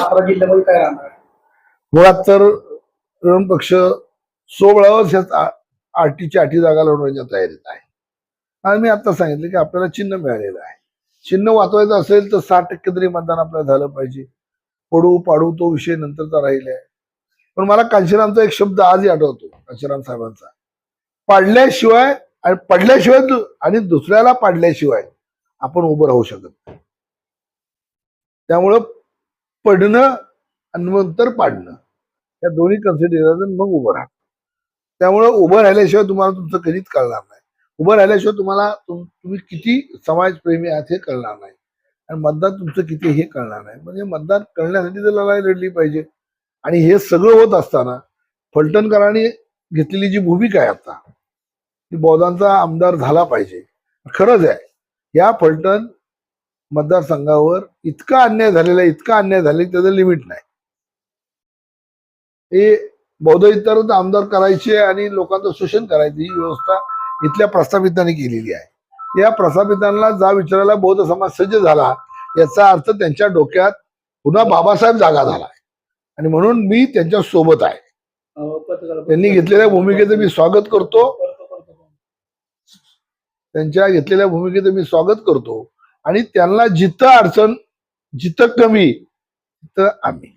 सातारा जिल्ह्यामध्ये काय राहणार मुळात तर तरुण पक्ष सोळा वर्षात आठीच्या आठी जागा लढवण्याच्या तयारीत आहे. आणि मी आता सांगितलं की आपल्याला चिन्ह मिळालेलं आहे. चिन्ह वाचवायचं असेल तर साठ टक्के तरी मतदान आपल्याला झालं पाहिजे. पडू पाडू तो विषय नंतरचा राहिला आहे पण मला कांशीरामचा एक शब्द आजही आठवतो कांशीराम साहेबांचा. पाडल्याशिवाय आणि पडल्याशिवाय आणि दुसऱ्याला पाडल्याशिवाय आपण उभं राहू शकत त्यामुळं पडणं आणि नंतर पाडणं. या दोन्ही कन्सिडर मग उभं राहा त्यामुळं उभं राहिल्याशिवाय तुम्हाला तुमचं कधीच कळणार नाही. उभं राहिल्याशिवाय तुम्हाला तुम- तुम्ही किती समाजप्रेमी आहात हे कळणार नाही. आणि मतदान तुमचं किती हे कळणार नाही. म्हणजे मतदान कळण्यासाठी तर लढाई लढली पाहिजे. आणि हे सगळं होत असताना फलटणकरांनी घेतलेली जी भूमिका आहे आता ती बौद्धांचा आमदार झाला पाहिजे. खरंच आहे. या फलटण मतदारसंघावर इतका अन्याय झालेला इतका अन्याय झालेला त्याचं लिमिट नाही. हे बौद्ध इतर आमदार करायचे आणि लोकांचं शोषण करायची ही व्यवस्था इथल्या प्रस्थापितांनी केलेली आहे. या प्रस्थापितांना जा विचारायला बौद्ध समाज सज्ज झाला याचा अर्थ त्यांच्या डोक्यात पुन्हा बाबासाहेब जागा झाला आहे. आणि म्हणून मी त्यांच्यासोबत आहे. त्यांनी घेतलेल्या भूमिकेचं मी स्वागत करतो करतो. त्यांच्या घेतलेल्या भूमिकेचं मी स्वागत करतो. आणि त्यांना जिथं अडचण जिथं कमी तिथं आम्ही.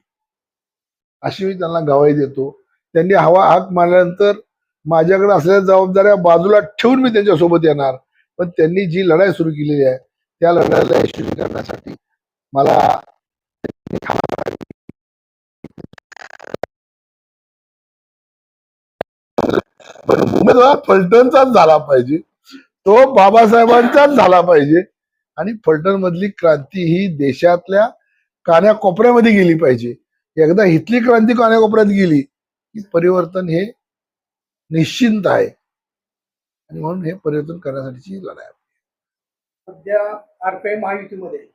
अशी मी त्यांना गवाई देतो. त्यांनी हवा हाक मारल्यानंतर माझ्याकडे असलेल्या जबाबदाऱ्या बाजूला ठेवून मी त्यांच्यासोबत येणार. पण त्यांनी जी लढाई सुरू केलेली आहे त्या लढाईला यशस्वी करण्यासाठी मला उमेदवार पलटणचाच झाला पाहिजे. तो बाबासाहेबांचाच झाला पाहिजे. आणि फलटण मधली क्रांती ही देशातल्या कान्याकोपऱ्यामध्ये गेली पाहिजे एकदा इथली क्रांती कान्याकोपऱ्यात गेली की परिवर्तन हे निश्चिंत आहे आणि म्हणून हे परिवर्तन करण्यासाठीची लढाई आहे. सध्या आरपीआय महायुतीमध्ये.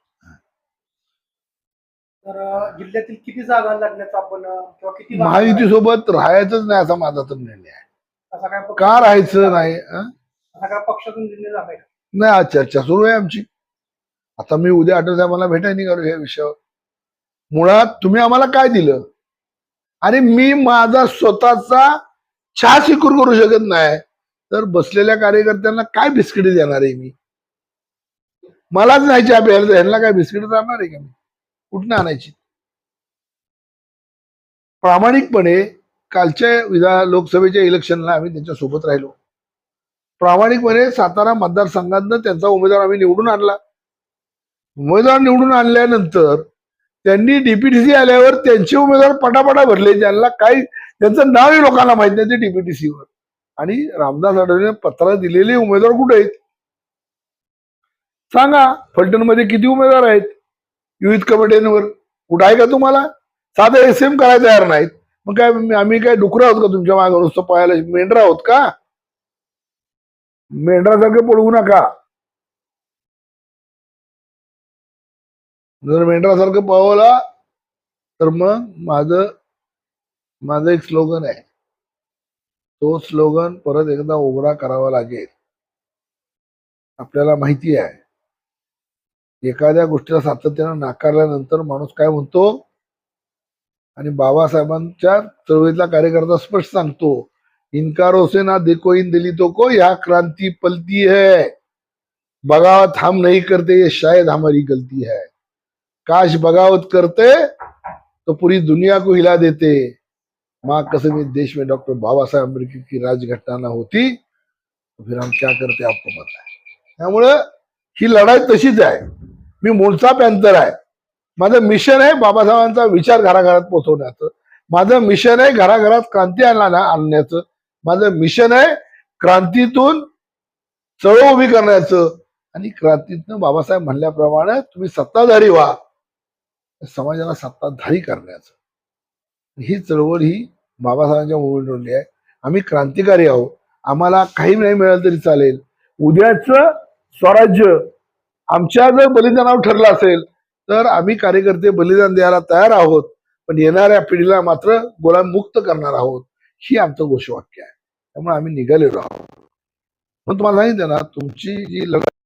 तर जिल्ह्यातील किती जागा लढण्याचा आपण अं, किंवा किती जागा- महायुतीसोबत राहायचंच नाही असा माझा तर निर्णय आहे असा काय पक्ष- का राहायचं नाही अं? असा काय पक्षातून निर्णय झालाय का? नाही आज चर्चा सुरू आहे आमची आता मी उद्या आठवत मला भेटाय निघालो या विषयावर. मुळात तुम्ही आम्हाला काय दिलं? आणि मी माझा स्वतःचा चहा सिकूर करू शकत नाही. तर बसलेल्या कार्यकर्त्यांना काय बिस्किट देणार आहे मी? मलाच नाही चहा प्यायला ह्यांना काय बिस्किट जाणार आहे का मी? कुठनं आणायची? प्रामाणिकपणे कालच्या विधा लोकसभेच्या इलेक्शनला आम्ही त्यांच्यासोबत राहिलो. प्रामाणिकपणे सातारा मतदारसंघातनं त्यांचा उमेदवार आम्ही निवडून आणला. उमेदवार निवडून आणल्यानंतर त्यांनी डीपीटीसी आल्यावर त्यांचे उमेदवार पटापटा भरले. ज्यांना काही त्यांचं नावही लोकांना माहीत नाही ते डीपीटीसीवर आणि रामदास आठवले पत्र दिलेले उमेदवार कुठे आहेत? सांगा फलटणमध्ये किती उमेदवार आहेत? युथ कमिटीवर. कुठं आहे का तुम्हाला? साधं एस एम करायला तयार नाहीत. मग काय आम्ही काय डुकरं आहोत का तुमच्या मागे? नुसतं पाहायला मेंढरा आहोत का? मेंढरासारखं पळवू नका. जर मेंढरासारखं पावला तर मग माझं माझं एक स्लोगन आहे. तो स्लोगन परत एकदा उघडा करावा लागेल. आपल्याला माहिती आहे. एखाद्या गोष्टीला सातत्यानं नाकारल्यानंतर माणूस काय म्हणतो? आणि बाबासाहेबांच्या चळवळीतला कार्यकर्ता स्पष्ट सांगतो इनकारो से ना देखो इन दलितों को या क्रांती पलती है. बगावत हम नहीं करते ये शायद हमारी गलती है. काश बगावत करते तो पूरी दुनिया को हिला देते। माँ कसम इस देश में डॉक्टर बाबा साहेब आंबेडकर की राजघटना होती तो फिर हम क्या करते आपको पता है। त्यामुळं ही लढाई तशीच आहे. मी मूळचा पॅन्थर आहे. माझं मिशन आहे बाबासाहेबांचा विचार घराघरात पोहोचवण्याचं. माझं मिशन आहे घराघरात क्रांती आणला आणण्याचं. माझं मिशन आहे क्रांतीतून चळवळ उभी करण्याचं. आणि क्रांतीतनं बाबासाहेब म्हणल्याप्रमाणे तुम्ही सत्ताधारी व्हा. समाजाला सत्ताधारी करण्याचं. ही चळवळ ही बाबासाहेबांच्या मुवमेंटवरली आहे. आम्ही क्रांतिकारी आहोत. आम्हाला काही नाही मिळालं तरी चालेल. उद्याच स्वराज्य आमच्या जर बलिदानावर ठरलं असेल तर आम्ही कार्यकर्ते बलिदान द्यायला तयार आहोत. पण येणाऱ्या पिढीला मात्र गोळा मुक्त करणार आहोत. ही आमचं घोषवाक्य आहे. त्यामुळे आम्ही निघालेलो आहोत. पण तुम्हाला सांगितलं ना तुमची जी लढाई